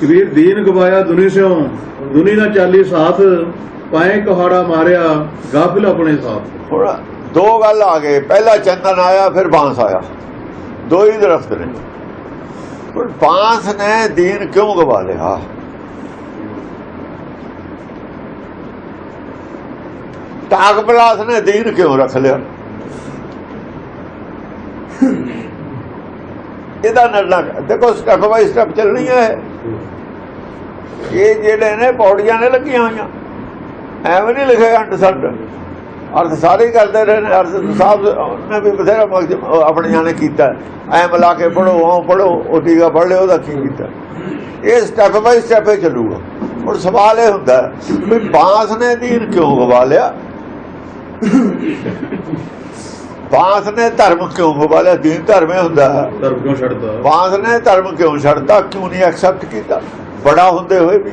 ਕਬੀਰ ਦੀਨ ਗਵਾਇਆ ਦੁਨੀ ਸਿਓ ਦੁਨੀ ਨਾ ਚਾਲੀ ਸਾਥ, ਪਾਏ ਕਹਾੜਾ ਮਾਰਿਆ, ਗਾਫਿਲ ਆਪਣੇ ਸਾਥ। ਹੁਣ ਦੋ ਗੱਲ ਆ ਗਏ, ਪਹਿਲਾ ਚੰਦਨ ਆਇਆ, ਫਿਰ ਬਾਂਸ ਆਇਆ। ਦੋ ਹੀ ਦਰਖਤ ਨੇ। ਹੁਣ ਬਾਂਸ ਨੇ ਦੀਨ ਕਿਉਂ ਗਵਾ ਲਿਆ? ਟਾਕ ਪਲਾਸ ਨੇ ਦੀਨ ਕਿਉਂ ਰੱਖ ਲਿਆ? ਇਹਦਾ ਨਰਨਾ ਦੇਖੋ, ਸਟੈਪ ਬਾਈ ਸਟੈਪ ਚੱਲਣੀ ਹੈ। ਇਹ ਜਿਹੜੇ ਨੇ ਪੌੜੀਆਂ ਨੇ ਲੱਗੀਆਂ ਹੋਈਆਂ। ਐਵੇਂ ਨਹੀਂ ਲਿਖਿਆ ਅੰਡ ਸੰਡ। ਅਰਥ ਸਾਰੇ ਕਰਦੇ ਰਹੇ ਅਰਥ ਸਾਹਿਬ ਨੇ ਵੀ ਬਥੇਰਾ ਮਕਸਦ ਆਪਣੇ ਕੀਤਾ। ਐ ਮਿਲਾ ਕੇ ਪੜੋ ਉਹ ਪੜੋ ਉਹ ਟੀਕਾ ਪੜ ਲਿਓ ਉਹਦਾ ਕੀ ਕੀਤਾ? ਇਹ ਸਟੈਪ ਬਾਈ ਸਟੈਪ ਹੀ ਚੱਲੂਗਾ। ਹੁਣ ਸਵਾਲ ਇਹ ਹੁੰਦਾ ਵੀ ਬਾਂਸ ਨੇ ਦੀਨ ਕਿਉਂ ਗਵਾ ਲਿਆ? ਬਾਂਸ ਨੇ ਧਰਮ ਕਿਉਂ ਗਵਾ ਲਿਆ ਦੀਨ ਧਰਮ ਹੁੰਦਾ। ਧਰਮ ਕਿਉਂ ਛੱਡਦਾ? ਬਾਂਸ ਨੇ ਧਰਮ ਕਿਉਂ ਛੱਡਤਾ ਕਿਉਂ ਨਹੀਂ ਐਕਸੈਪਟ ਕੀਤਾ? ਬੜਾ ਹੁੰਦੇ ਹੋਏ ਵੀ।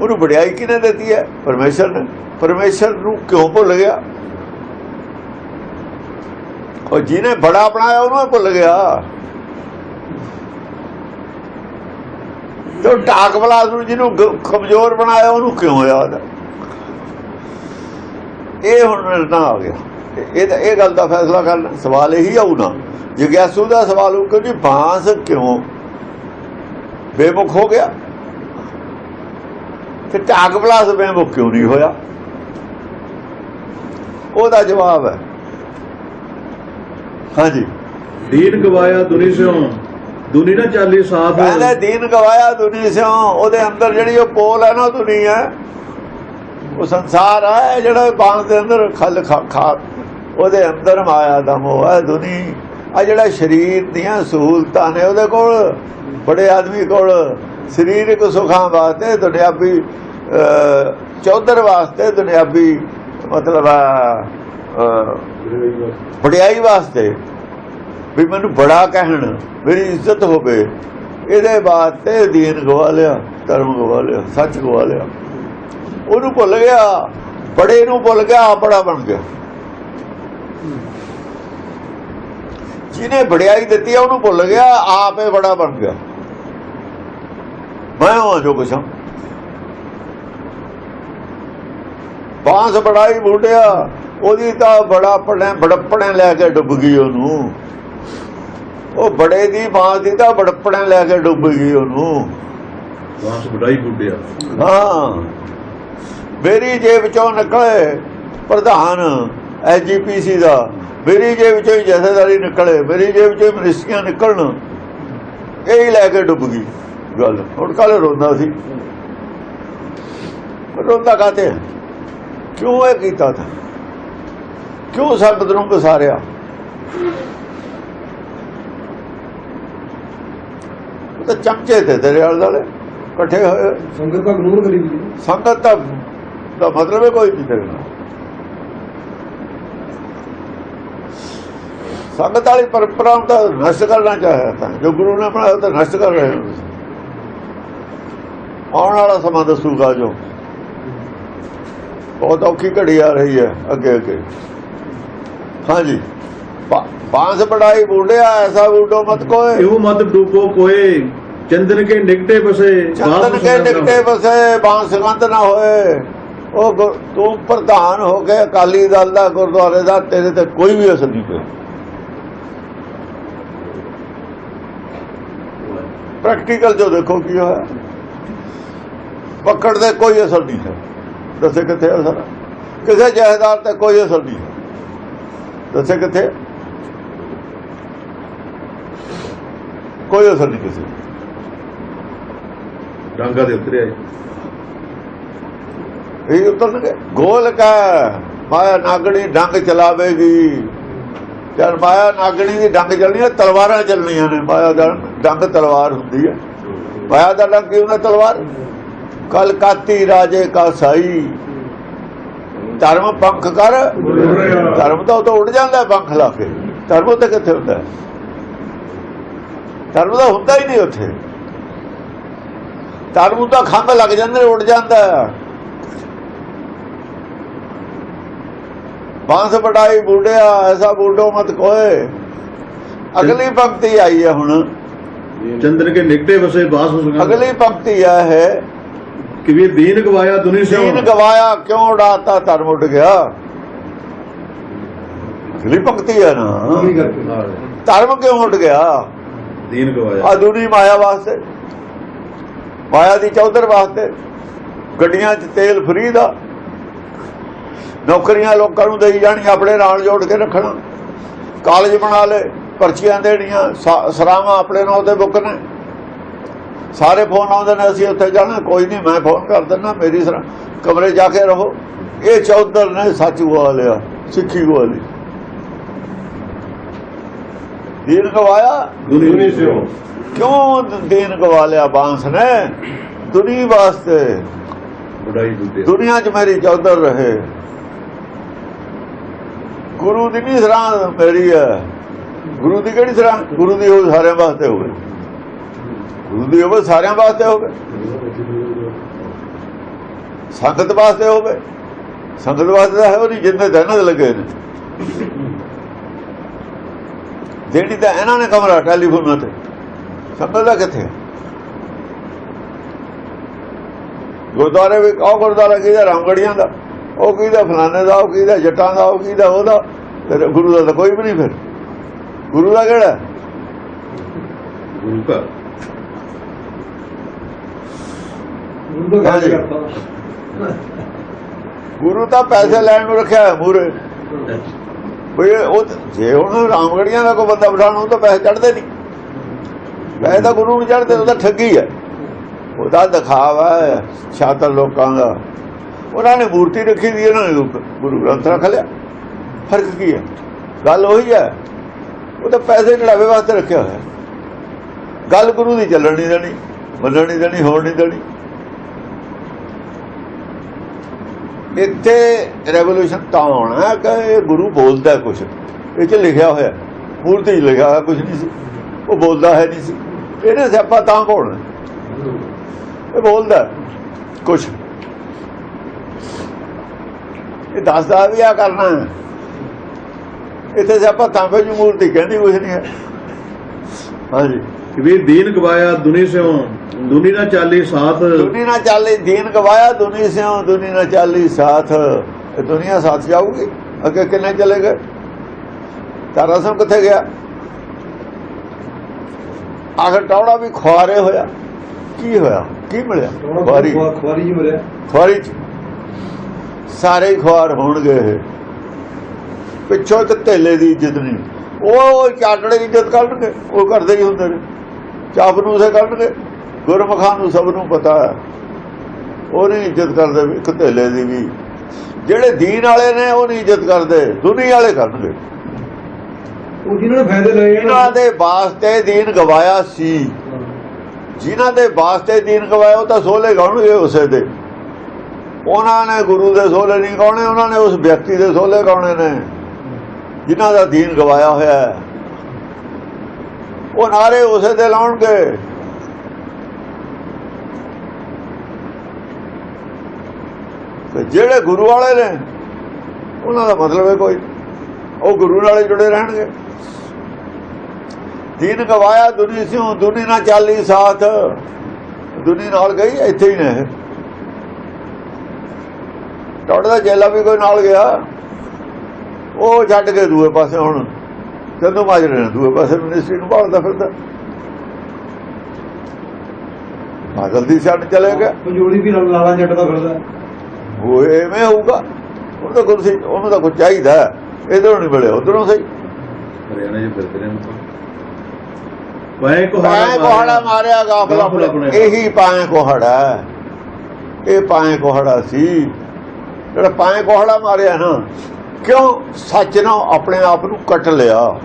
ਉਹਨੂੰ ਵਡਿਆਈ ਕਿਹਨੇ ਦਿੱਤੀ ਹੈ? ਪਰਮੇਸ਼ਰ ਨੇ। ਪਰਮੇਸ਼ਰ ਨੂੰ ਕਿਉਂ ਭੁੱਲ ਗਿਆ? ਉਹ ਜਿਹਨੇ ਬੜਾ ਬਣਾਇਆ ਉਹਨੂੰ ਭੁੱਲ ਗਿਆ। ਟਾਕ ਬਲਾਸ ਨੂੰ ਜਿਹਨੂੰ ਕਮਜ਼ੋਰ ਬਣਾਇਆ ਉਹਨੂੰ ਕਿਉਂ ਯਾਦ ਇਹ ਹੁਣ ਨਾ ਆ ਗਿਆ। ਇਹ ਇਹ ਗੱਲ ਦਾ ਫੈਸਲਾ ਕਰਨਾ। ਸਵਾਲ ਇਹੀ ਆਉ ਨਾ। ਜਿਗਿਆਸੂ ਦਾ ਸਵਾਲ ਉਹ ਕਿ ਬਾਂਸ ਕਿਉਂ ਬੇਮੁਖ ਹੋ ਗਿਆ? ਤੇ ਟਾਕ ਬਲਾਸ ਬੇਮੁਖ ਕਿਉਂ ਨਹੀਂ ਹੋਇਆ? ਉਹਦਾ ਜਵਾਬ ਹੈ। ਹਾਂਜੀ। ਦੀਨ ਗਵਾਇਆ ਦੁਨੀ ਸਿਓ ਦੁਨੀ ਨਾ ਚਾਲੀ ਸਾਥ ਕਹਿੰਦੇ ਦੀਨ ਗਵਾਇਆ ਦੁਨੀ ਸਿਓ ਉਹਦੇ ਅੰਦਰ ਜਿਹੜੀ ਉਹ ਪੋਲ ਹੈ ਨਾ ਦੁਨੀ ਹੈ। ਉਹ ਸੰਸਾਰ ਹੈ ਜਿਹੜਾ ਬਾਂਸ ਦੇ ਅੰਦਰ ਖਲ ਖਾ ਖਾ- ਉਹਦੇ ਅੰਦਰ ਮਾਇਆ ਦਾ ਮੋਹ ਦੁਨੀ। ਆ ਜਿਹੜਾ ਸਰੀਰ ਦੀਆਂ ਸਹੂਲਤਾਂ ਨੇ ਉਹਦੇ ਕੋਲ ਬੜੇ ਆਦਮੀ ਕੋਲ ਸਰੀਰਕ ਸੁਖਾਂ ਵਾਸਤੇ ਦੁਨਿਆਵੀ ਚੌਧਰ ਵਾਸਤੇ ਦੁਨਿਆਵੀ ਮਤਲਬ ਅਹ, ਵਡਿਆਈ ਵਾਸਤੇ। ਵੀ ਮੈਨੂੰ ਬੜਾ ਕਹਿਣ ਮੇਰੀ ਇੱਜ਼ਤ ਹੋਵੇ। ਇਹਦੇ ਵਾਸਤੇ ਦੀਨ ਗਵਾ ਲਿਆ ਧਰਮ ਗਵਾ ਲਿਆ ਸੱਚ ਗਵਾ ਲਿਆ। ਉਹਨੂੰ ਭੁੱਲ ਗਿਆ ਬੜੇ ਨੂੰ ਭੁੱਲ ਗਿਆ ਆਪ ਬੜਾ ਬਣ ਗਿਆ। ਜਿਹਨੇ ਵਡਿਆਈ ਦਿੱਤੀ ਆ ਉਹਨੂੰ ਭੁੱਲ ਗਿਆ ਆਪੇ ਬੜਾ ਬਣ ਗਿਆ। ਮੈਂ ਹਾਂ ਜੋ ਕੁਛ ਹਾਂ। ਬਾਂਸ ਬੜਾਈ ਬੁੱਢਿਆ ਉਹਦੀ ਤਾਂ ਬੜਾ ਪੜਿਆ ਬੜਪਣੇ ਲੈ ਕੇ ਡੁੱਬ ਗਈ ਉਹਨੂੰ। ਉਹ ਬੜੇ ਦੀ ਬਾਂਸ ਦੀ ਤਾਂ ਬੜਪਣੇ ਲੈ ਕੇ ਡੁੱਬ ਗਈ ਉਹਨੂੰ। ਵਾਂਸ ਬੁਢਾਈ ਬੁੱਢਿਆ ਹਾਂ। ਮੇਰੀ ਜੇਬ ਚੋਂ ਨਿਕਲੇ ਪ੍ਰਧਾਨ ਐਜੀਪੀਸੀ ਦਾ। ਮੇਰੀ ਜੇਬ ਚੋਂ ਜਥੇਦਾਰੀ ਨਿਕਲੇ ਮੇਰੀ ਜੇਬ ਚੋਂ ਮਿਨਿਸਟਰੀਆਂ ਨਿਕਲਣ। ਇਹ ਹੀ ਲੈ ਕੇ ਡੁੱਬ ਗਈ ਗੱਲ। ਹੁਣ ਕੱਲ ਰੋਂਦਾ ਸੀ। ਰੋਂਦਾ ਕਾਤੇ ਕਿਉਂ ਇਹ ਕੀਤਾ ਤਾ? ਕਿਉਂ ਸੰਗਤ ਨੂੰ ਕਸਾਰਿਆ ਉਹ ਤਾਂ ਚਮਚੇ ਤੇ ਤੇਰੇ ਆਲੇ ਦੁਆਲੇ ਇਕੱਠੇ ਹੋਏ ਸੰਗਤ ਦਾ ਗਨੂਰ ਕਰੀ ਸੰਗਤ ਦਾ ਦਾ ਮਤਲਬ ਹੈ ਕੋਈ ਨਹੀਂ ਤੇਰੇ ਨਾਲ। ਸੰਗਤ ਵਾਲੀ ਪਰੰਪਰਾ ਨੂੰ ਤਾਂ ਨਸ਼ਟ ਕਰਨਾ ਚਾਹਿਆ ਤਾਂ ਜੋ ਗੁਰੂ ਨੇ ਬਣਾਇਆ ਤਾਂ ਨਸ਼ਟ ਕਰ ਰਹੇ ਹੋ। ਆਉਣ ਵਾਲਾ ਸਮਾਂ ਦੱਸੂਗਾ ਜੋ। ਬਹੁਤ ਔਖੀ ਘੜੀ ਆ ਰਹੀ ਹੈ ਅੱਗੇ ਅੱਗੇ। ਹਾਂਜੀ। ਬਾਂਸ ਬੜਾਈ ਬੂਢਿਆ ਐਸਾ ਬੂਢੋ ਮਤ ਕੋਏ। ਇਹੋ ਮਤ ਡੂਬੋ ਕੋਏ ਚੰਦਨ ਕੇ ਨਿਕਟੇ ਬਸੇ ਚੰਦਨ ਕੇ ਨਿਕਟੇ ਬਸੇ ਬਾਂਸ ਗੰਧ ਨਾ ਹੋਏ। ਉਹ ਤੂੰ ਪ੍ਰਧਾਨ ਹੋ ਕੇ ਅਕਾਲੀ ਦਲ ਦਾ ਗੁਰਦੁਆਰੇ ਦਾ ਤੇਰੇ ਤੇ ਕੋਈ ਵੀ ਅਸਰ ਨਹੀਂ ਪਿਆ। ਪ੍ਰੈਕਟੀਕਲ ਜੋ ਦੇਖੋ ਕੀ ਹੋਇਆ। ਪਕੜ ਦੇ ਕੋਈ ਅਸਰ ਨਹੀਂ ਹੈ। ਦੱਸੇ ਕਿੱਥੇ ਅਸਰ? ਕਿਸੇ ਜਹੇਦਾਰ ਤੇ ਕੋਈ ਅਸਰ ਨਹੀਂ ਹੈ। ਦੱਸੇ ਕਿੱਥੇ ਕੋਈ ਅਸਰ ਨਹੀਂ ਕਿਸੇ। ਡਾਂਗਾ ਦੇ ਉਤਰਿਆ ਇਹ ਉਤਰਨਗੇ ਗੋਲ ਕਾ ਮਾਇਆ ਨਾਗਣੀ ਡੰਗ ਚਲਾਵੇਗੀ। ਜਦ ਮਾਇਆ ਨਾਗਣੀ ਦੀ ਡੰਗ ਚੱਲਣੀ ਹੈ ਤਲਵਾਰਾਂ ਚੱਲਣੀਆਂ ਨੇ। ਮਾਇਆ ਦਾ ਡੰਗ ਤਲਵਾਰ ਹੁੰਦੀ ਹੈ ਮਾਇਆ ਦਾ ਡੰਗ ਕੀ ਹੁੰਦਾ ਤਲਵਾਰ। ਕਲਕਾਤੀ ਰਾਜੇ ਕਾ ਸਾਈ। ਧਰਮ ਪੰਖ ਕਰ। ਧਰਮ ਤਾਂ ਉਹ ਉੱਡ ਜਾਂਦਾ ਪੰਖ ਲਾ ਕੇ। ਧਰਮ ਤਾਂ ਕਿੱਥੇ ਹੁੰਦਾ? ਧਰਮ ਤਾਂ ਹੁੰਦਾ ਹੀ ਨਹੀਂ ਉੱਥੇ। ਧਰਮ ਤਾਂ ਖੰਭ ਲੱਗ ਜਾਂਦੇ, ਉੱਡ ਜਾਂਦਾ। ਹੈ। ਬਾਂਸ ਬਟਾਈ ਬੂਢਿਆ, ਐਸਾ ਬੂਢੋ ਮਤ ਕੋਏ। ਅਗਲੀ ਪੰਕਤੀ ਆਈ ਹੈ ਹੁਣ। चंद्र के निकटे बसे बास उसका ਅਗਲੀ ਪੰਕਤੀ ਆ ਹੈ कि वे दीन गवाया दुनी से ਦੀਨ ਗਵਾਇਆ ਕਿਉਂ ਉਡਾਤਾ ਧਰਮ ਉੱਡ ਗਿਆ ਅਗਲੀ ਪੰਕਤੀ ਹੈ ਨਾ ਧਰਮ ਕਿਉਂ ਉੱਡ ਗਿਆ दीन गवाया ਆਧੁਨੀ ਮਾਇਆ ਵਾਸਤੇ ਮਾਇਆ ਦੀ ਚੌਧਰ ਵਾਸਤੇ ਗੱਡੀਆਂ 'ਚ ਤੇਲ ਫਰੀ ਦਾ ਨੌਕਰੀਆਂ ਲੋਕਾਂ ਨੂੰ ਦੇਈ ਜਾਣੀਆਂ ਆਪਣੇ ਨਾਲ ਜੋੜ ਕੇ ਰੱਖਣਾ ਕਾਲਜ ਬਣਾ ਲੈ ਪਰਚੀਆਂ ਦੇਣੀਆਂ ਸਰਾਵਾਂ ਆਪਣੇ ਨਾਂ ਤੇ ਬੁੱਕ ਨੇ। ਸਾਰੇ ਫੋਨ ਆਉਂਦੇ ਨੇ ਅਸੀਂ ਉੱਥੇ ਜਾਣਾ ਕੋਈ ਨਹੀਂ ਮੈਂ ਫੋਨ ਕਰ ਦਿੰਦਾ ਮੇਰੀ ਸਰਾ ਕਮਰੇ ਜਾ ਕੇ ਰਹੋ। ਇਹ ਚੌਧਰ ਨੇ ਸੱਚ ਬੋਲ ਲਿਆ ਸਿੱਖੀ ਬੋਲੀ। ਦੀਨ ਗਵਾਇਆ? ਦੁਨੀ ਸਿਓ ਕਿਉਂ ਦੀਨ ਗਵਾ ਲਿਆ ਬਾਂਸ ਨੇ? ਦੁਨੀ ਵਾਸਤੇ। ਦੁਨੀਆ 'ਚ ਮੇਰੀ ਚੌਧਰ ਰਹੇ। ਗੁਰੂ ਦੀ ਵੀ ਸਰਾਂ ਮੇਰੀ ਹੈ। ਗੁਰੂ ਦੀ ਕਿਹੜੀ ਸਰਾਂ? ਗੁਰੂ ਦੀ ਉਹ ਸਾਰਿਆਂ ਵਾਸਤੇ ਹੋਵੇ ਗੁਰੂ ਦੀ ਹੋਵੇ ਸਾਰਿਆਂ ਵਾਸਤੇ ਹੋਵੇ ਸੰਗਤ ਵਾਸਤੇ ਹੋਵੇ ਸੰਗਤ ਵਾਸਤੇ ਤਾਂ ਹੈ ਉਹ ਨਹੀਂ ਜਿੰਨੇ ਤਾਂ ਲੱਗੇ ਨੇ। ਜਿਹੜੀ ਤਾਂ ਇਹਨਾਂ ਨੇ ਕਮਰਾ ਟੈਲੀਫੋਨਾਂ ਤੇ। ਸੰਗਤ ਦਾ ਕਿੱਥੇ? ਹੈ? ਗੁਰਦੁਆਰੇ ਵੀ ਉਹ ਗੁਰਦੁਆਰਾ ਕਿਹਦਾ? ਰਾਮਗੜੀਆਂ ਦਾ। ਉਹ ਕਿਹਦਾ? ਫਲਾਣੇ ਦਾ, ਉਹ ਕਿਹਦਾ? ਜੱਟਾਂ ਦਾ, ਉਹ ਕਿਹਦਾ? ਉਹਦਾ। ਫਿਰ ਗੁਰੂ ਦਾ ਤਾਂ ਕੋਈ ਵੀ ਨਹੀਂ ਫਿਰ। ਗੁਰੂ ਦਾ ਕਿਹੜਾ? ਗੁਰੂ ਦਾ ਗੁਰੂ ਤਾਂ ਪੈਸੇ ਲੈਣ ਨੂੰ ਰੱਖਿਆ ਹੈ ਮੂਰੇ ਬਈ ਉਹ ਜੇ ਹੁਣ ਰਾਮਗੜੀਆਂ ਦਾ ਕੋਈ ਬੰਦਾ ਬਿਠਾਣਾ ਉਹ ਤਾਂ ਪੈਸੇ ਚੜਦੇ ਨਹੀਂ। ਵੈਸੇ ਤਾਂ ਗੁਰੂ ਨੂੰ ਚੜਦੇ ਉਹਦਾ ਠੱਗੀ ਹੈ। ਉਹਦਾ ਦਿਖਾਵਾ ਸ਼ਾਤਰ ਲੋਕਾਂ ਦਾ। ਉਹਨਾਂ ਨੇ ਮੂਰਤੀ ਰੱਖੀ ਦੀ ਇਹਨਾਂ ਨੇ ਗੁਰੂ ਗ੍ਰੰਥ ਰੱਖ ਲਿਆ ਫ਼ਰਕ ਕੀ ਹੈ? ਗੱਲ ਉਹੀ ਹੈ ਉਹ ਤਾਂ ਪੈਸੇ ਚੜਾਵੇ ਵਾਸਤੇ ਰੱਖਿਆ ਹੋਇਆ। ਗੱਲ ਗੁਰੂ ਦੀ ਚੱਲਣ ਨਹੀਂ ਦੇਣੀ, ਮੰਨਣ ਨਹੀਂ ਦੇਣੀ, ਹੋਣ ਨਹੀਂ ਦੇਣੀ। ਇੱਥੇ ਰੈਵੋਲੂਸ਼ਨ ਤਾਂ ਹੋਣਾ ਕਿ ਇਹ ਗੁਰੂ ਬੋਲਦਾ ਕੁਝ ਇਹ ਚ ਲਿਖਿਆ ਹੋਇਆ, ਮੂਰਤੀ 'ਚ ਲਿਖਿਆ ਹੋਇਆ ਕੁਝ ਨਹੀਂ ਸੀ। ਉਹ ਬੋਲਦਾ ਹੈ ਨਹੀਂ ਸੀ। ਇਹਨੇ ਸਿਆਪਾ ਤਾਂ ਕੋਣ ਇਹ ਬੋਲਦਾ ਕੁਝ ਇਹ ਦੱਸਦਾ ਵੀ ਆ ਕਰਨਾ ਹੈ। ਇੱਥੇ ਸਿਆਪਾ ਤਾਂ ਵੀ ਮੂਰਤੀ ਕਹਿੰਦੀ ਕੁਝ ਨਹੀਂ ਹੈ। ਹਾਂਜੀ। ਵੀ ਦੀਨ ਗਵਾਇਆ ਦੁਨੀ ਸਿਓ ਦੁਨੀ ਨਾਲ ਚਾਲੀ ਸਾਥ। ਦੁਨੀ ਨਾਲ ਚਾਲੀ ਦੀਨ ਗਵਾਇਆ ਦੁਨੀ ਸਿਓ ਦੁਨੀ ਨਾਲ ਚਾਲੀ ਸਾਥ। ਇਹ ਦੁਨੀਆ ਸਾਥ ਜਾਊਗੀ? ਅੱਗੇ ਕਿੰਨੇ ਚਲੇ ਗਏ? ਤਾਰਾ ਸਿੰਘ ਕਿੱਥੇ ਗਿਆ? ਆਖਰ ਟੌੜਾ ਵੀ ਖੁਆਰੇ ਹੋਇਆ। ਕੀ ਹੋਇਆ? ਕੀ ਮਿਲਿਆ? ਖੁਆਰੀ। ਖੁਆਰੀ ਜੀ ਮਿਲਿਆ। ਖੁਆਰੀ ਸਾਰੇ ਖੁਆਰ ਹੋਣਗੇ ਪਿੱਛੋਂ ਇੱਕ ਧੇਲੇ ਦੀ ਇੱਜ਼ਤ ਨਹੀਂ। ਉਹ ਚਾਟੜੇ ਦੀ ਇੱਜ਼ਤ ਕਰਨਗੇ ਉਹ ਕਰਦੇ ਹੀ ਹੁੰਦੇ ਨੇ। ਚਾਪ ਨੂੰ ਉਸੇ ਕਰਨਗੇ ਗੁਰਮਖਾਂ ਨੂੰ ਸਭ ਨੂੰ ਪਤਾ ਹੈ। ਉਹ ਨਹੀਂ ਇੱਜ਼ਤ ਕਰਦੇ ਇੱਕ ਧੇਲੇ ਦੀ ਵੀ। ਜਿਹੜੇ ਦੀਨ ਵਾਲੇ ਨੇ ਉਹ ਨਹੀਂ ਇੱਜ਼ਤ ਕਰਦੇ। ਦੁਨੀਆ ਵਾਲੇ ਕਰਨਗੇ ਉਹ ਜਿਨ੍ਹਾਂ ਨੇ ਫਾਇਦੇ ਲਏ ਇਹਨਾਂ ਦੇ ਵਾਸਤੇ ਦੀਨ ਗਵਾਇਆ ਸੀ। ਜਿਨ੍ਹਾਂ ਦੇ ਵਾਸਤੇ ਦੀਨ ਗਵਾਇਆ ਉਹ ਤਾਂ ਸੋਲੇ ਗਾਉਣਗੇ ਉਸੇ ਦੇ। ਉਹਨਾਂ ਨੇ ਗੁਰੂ ਦੇ ਸੋਲੇ ਨਹੀਂ ਗਾਉਣੇ ਉਹਨਾਂ ਨੇ ਉਸ ਵਿਅਕਤੀ ਦੇ ਸੋਲੇ ਗਾਉਣੇ ਨੇ। ਜਿਨ੍ਹਾਂ ਦਾ ਦੀਨ ਗਵਾਇਆ ਹੋਇਆ ਹੈ। ਉਹ ਨਾਰੇ ਉਸੇ ਦੇ ਲਾਉਣਗੇ। ਤੇ ਜਿਹੜੇ ਗੁਰੂ ਵਾਲੇ ਨੇ, ਉਹਨਾਂ ਦਾ ਮਤਲਬ ਹੈ ਕੋਈ। ਉਹ ਗੁਰੂ ਨਾਲ ਜੁੜੇ ਰਹਿਣਗੇ। ਦੀਨ ਗਵਾਇਆ, ਦੁਨੀ ਸਿਉ, ਦੁਨੀ ਨਾਲ ਚਾਲੀ ਸਾਥ। ਦੁਨੀ ਨਾਲ ਗਈ, ਇੱਥੇ ਹੀ ਨੇ। ਇਹ। ਦਾ ਜੇਲਾ ਵੀ ਕੋਈ ਨਾਲ ਗਿਆ? ਉਹ ਛੱਡ ਕੇ ਦੂਏ ਪਾਸੇ ਹੁਣ ਚੰਦੂ ਮਾਜਰੇ ਨੇ ਦੂਏ ਪਾਸੇ ਮਿਨਿਸਟਰੀ ਨੂੰ ਭਾਲਦਾ ਫਿਰਦਾ। ਬਾਦਲ ਦੀ ਛੱਡ ਚਲੇ ਗਿਆ। ਵੀ ਲਾਲਾ ਛੱਡਦਾ ਫਿਰਦਾ। ਉਹ ਐਵੇਂ ਹੋਊਗਾ। ਉਹ ਤਾਂ ਕੁਝ ਉਹਨੂੰ ਤਾਂ ਕੁਝ ਚਾਹੀਦਾ। ਇਧਰੋਂ ਨਹੀਂ ਮਿਲਿਆ ਉਧਰੋਂ ਸਹੀ। ਹਰਿਆਣਾ ਪਾਏ ਕੋਹੜਾ ਮਾਰਿਆ। ਗਾਫਲਾ ਇਹੀ ਪਾਏ ਕੋਹੜਾ। ਇਹ ਪਾਏ ਕੋਹੜਾ ਸੀ। ਜਿਹੜਾ ਪਾਏ ਕੋਹੜਾ ਮਾਰਿਆ ਨਾ ਕਿਉਂ ਸੱਚ ਨਾ ਆਪਣੇ ਆਪ ਨੂੰ ਕੱਟ ਲਿਆ?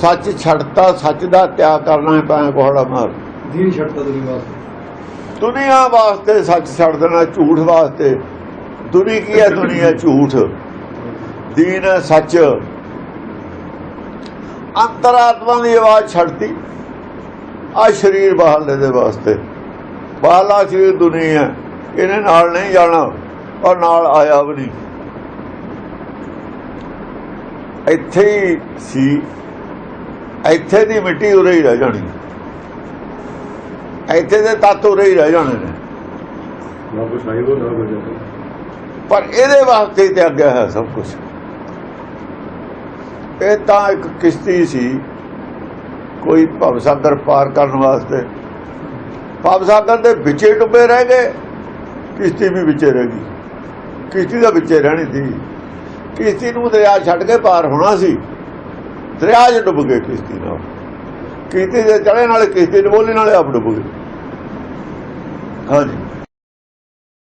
ਸੱਚ ਛੱਡਤਾ ਸੱਚ ਦਾ ਤਿਆਗ ਕਰਨਾ ਹੈ ਪਾਏ ਕੋਹੜਾ ਮਾਰ ਦੀਨ ਛੱਡਤਾ ਦੁਨੀ ਵਾਸਤੇ। ਦੁਨੀਆ ਵਾਸਤੇ ਸੱਚ ਛੱਡ ਦੇਣਾ ਝੂਠ ਵਾਸਤੇ। ਦੁਨੀ ਕੀ ਹੈ ਦੁਨੀਆ ਝੂਠ? ਦੀਨ ਹੈ ਸੱਚ। ਅੰਤਰਾਤਮਾ ਦੀ ਆਵਾਜ਼ ਛੱਡਤੀ। ਆ ਸਰੀਰ ਬਾਹਰਲੇ ਦੇ ਵਾਸਤੇ। ਬਾਹਰਲਾ ਸਰੀਰ ਦੁਨੀਆ ਇਹਨੇ ਨਾਲ ਨਹੀਂ ਜਾਣਾ ਔਰ ਨਾਲ ਆਇਆ ਵੀ ਨਹੀਂ। ਇੱਥੇ ਹੀ ਸੀ। ਇੱਥੇ ਦੀ ਮਿੱਟੀ ਉਰੇ ਹੀ ਰਹਿ ਜਾਣੀ। ਇੱਥੇ ਦੇ ਤੱਤ ਉਰੇ ਹੀ ਰਹਿ ਜਾਣੇ ਨੇ। ਪਰ ਇਹਦੇ ਵਾਸਤੇ ਤੇ ਅੱਗੇ ਹੈ ਸਭ ਕੁਝ ਇਹ ਤਾਂ ਇੱਕ ਕਿਸ਼ਤੀ ਸੀ। ਕੋਈ ਭਵਸਾਗਰ ਪਾਰ ਕਰਨ ਵਾਸਤੇ। ਭਵਸਾਗਰ ਦੇ ਵਿੱਚੇ ਡੁੱਬੇ ਰਹਿ ਗਏ। ਕਿਸ਼ਤੀ ਵੀ ਵਿੱਚੇ ਰਹਿ ਗਈ। ਕਿਸ਼ਤੀ ਦਾ ਵਿੱਚੇ ਰਹਿਣੀ ਸੀ। ਕਿਸ਼ਤੀ ਨੂੰ ਦਰਿਆ ਛੱਡ ਕੇ ਪਾਰ ਹੋਣਾ ਸੀ। ਦਰਿਆ 'ਚ ਡੁੱਬ ਗਏ ਕਿਸ਼ਤੀ ਨਾਲ। ਕਿਸ਼ਤੀ ਦੇ ਚੜੇ ਨਾਲੇ ਕਿਸ਼ਤੀ ਡੁੱਬੋਲੇ ਨਾਲੇ ਆਪ ਡੁੱਬ ਗਏ। ਹਾਂਜੀ।